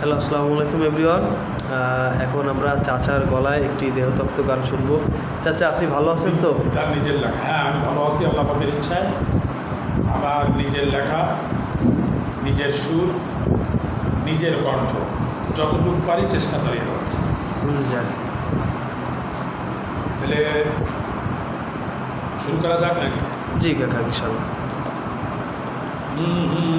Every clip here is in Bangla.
হ্যালো আসসালামু আলাইকুম এভরিওয়ান। এখন আমরা চাচার গলায় একটি দেহতপ্ত গান শুনব। চাচা আপনি ভালো আছেন তো? তার নিজের লেখা। হ্যাঁ আমি ভালো আছি আল্লাহ পাকের ইচ্ছায়। আমার নিজের লেখা নিজের সুর নিজের কণ্ঠ। যতটুকু পারি চেষ্টা করি হুম, যাক। তাহলে শুরু করা যাক নাকি? জি কাকা ইনশাল্লাহ ও তুমি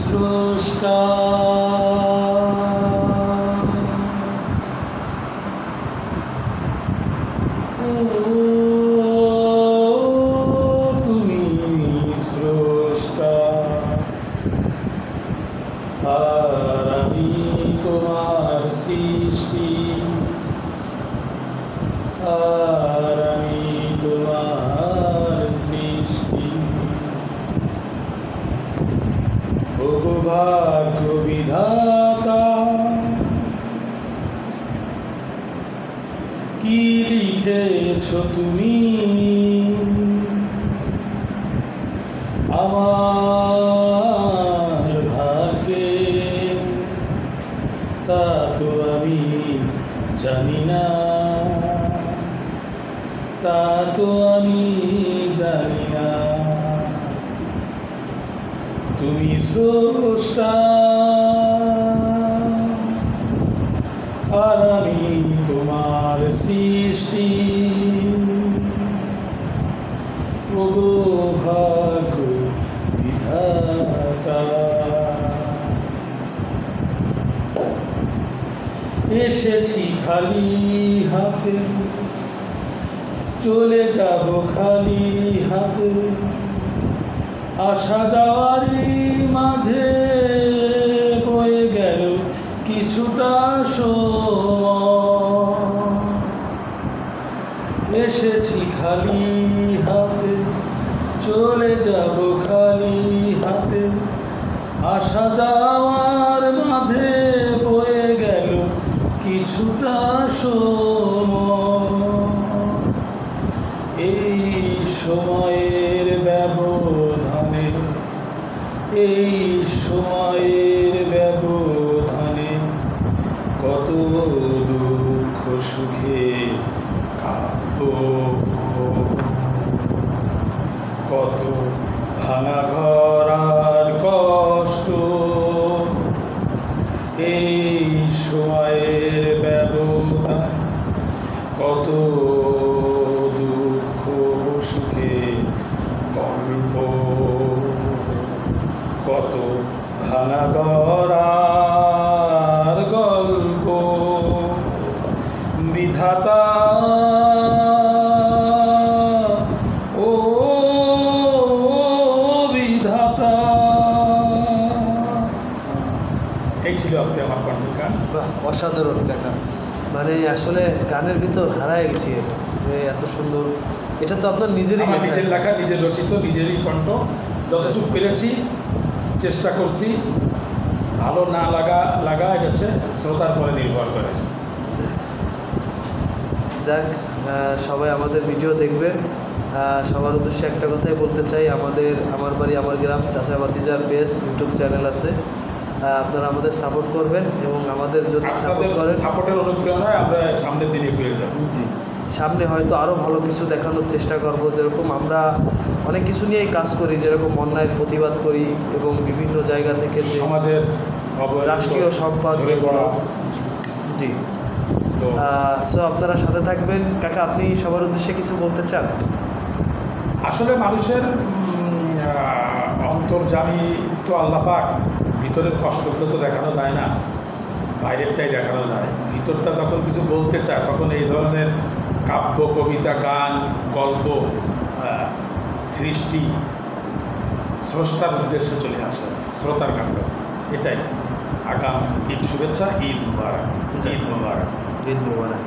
স্রষ্টা ও তুমি স্রষ্টা আর আমি তোমার সৃষ্টি আর কি লিখেছ তুমি? আমার ভাগ্যে, তা তো আমি জানি না। তা তো আমি জানি না। তুমি স্রষ্টা বিধাতা। এসেছি খালি হাতে, চলে যাব খালি হাতে। আসা যাওয়ারই মাঝে বয়ে গেল কিছুটা সময়। এসেছি খালি চলে যাব খালি হাতে। আসা যাওয়ার মাঝে বয়ে গেল কিছুটা সময়। এই সময়ের ব্যবধানে, এই সময়ের এই সময়ের ব্যবধান কত দুঃখ সুখে গল্প কত ভাঙা গড়ার গল্প বিধাতা এই ছিল আজকে আমার কণ্ঠকার বাহ অসাধারণ কাকা মানে আসলে গানের ভিতর হারায় গেছি এত সুন্দর। এটা তো আপনার নিজেরই নিজের লেখা নিজের রচিত নিজেরই কণ্ঠ। যতটুকু পেরেছি চেষ্টা করছি। ভালো না লাগা লাগা এটা হচ্ছে শ্রোতার পরে নির্ভর করে। যাক সবাই আমাদের ভিডিও দেখবেন। সবার উদ্দেশ্যে একটা কথাই বলতে চাই। আমাদের আমার বাড়ি আমার গ্রাম চাচা বাতিজার পেজ ইউটিউব চ্যানেল আছে। আপনারা আমাদের সাপোর্ট করবেন এবং আমাদের যদি সাপোর্ট করেন। সাপোর্টের অনুপ্রেরণায় আমরা সামনের দিনে পেয়ে যাব। জি। সামনে হয়তো আরও ভালো কিছু দেখানোর চেষ্টা করব। যেরকম আমরা অনেক কিছু নিয়েই কাজ করি যেরকম অন্যায়ের প্রতিবাদ করি এবং বিভিন্ন জায়গা থেকে যে অবহেলিত, রাষ্ট্রীয় সম্পদ জি। সো আপনারা সাথে থাকবেন। কাকা আপনি সবার উদ্দেশ্যে কিছু বলতে চান? আসলে মানুষের অন্তর্জামী তো আল্লাহ পাক। ভিতরের কষ্টগুলো তো দেখানো যায় না বাইরেরটাই দেখানো যায়। ভিতরটা তখন কিছু বলতে চায় তখন এই ধরনের কাব্য কবিতা গান গল্প সৃষ্টি স্রষ্টার উদ্দেশ্যে চলে আসে শ্রোতার কাছে। এটাই। আগাম ঈদ শুভেচ্ছা ঈদ মুবারক। ঈদ মুবারক। ঈদ মোবারক।